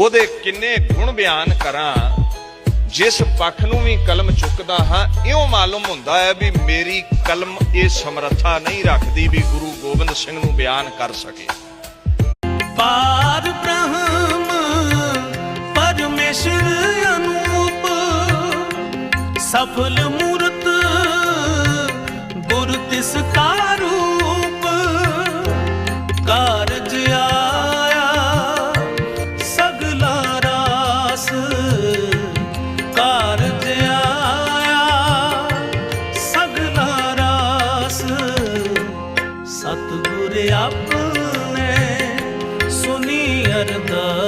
ਉਹਦੇ ਕਿੰਨੇ ਗੁਣ ਬਿਆਨ ਕਰਾਂ, ਜਿਸ ਪੱਖ ਨੂੰ ਵੀ ਕਲਮ ਚੁੱਕਦਾ ਹਾਂ, ਇਉਂ ਮਾਲੂਮ ਹੁੰਦਾ ਹੈ ਵੀ ਮੇਰੀ ਕਲਮ ਇਹ ਸਮਰੱਥਾ ਨਹੀਂ ਰੱਖਦੀ ਵੀ ਗੁਰੂ ਗੋਬਿੰਦ ਸਿੰਘ ਨੂੰ ਬਿਆਨ ਕਰ ਸਕੇ। ਪਾਰ ਬ੍ਰਹਮ, ਪਰਮੇਸ਼ਰ ਅਨੂਪ, ਸਫਲ ਮੂਰਤ, ਗੁਰ ਤਿਸ ਆਪਣੇ ਸੁਣੀ ਅਰਦਾਸ।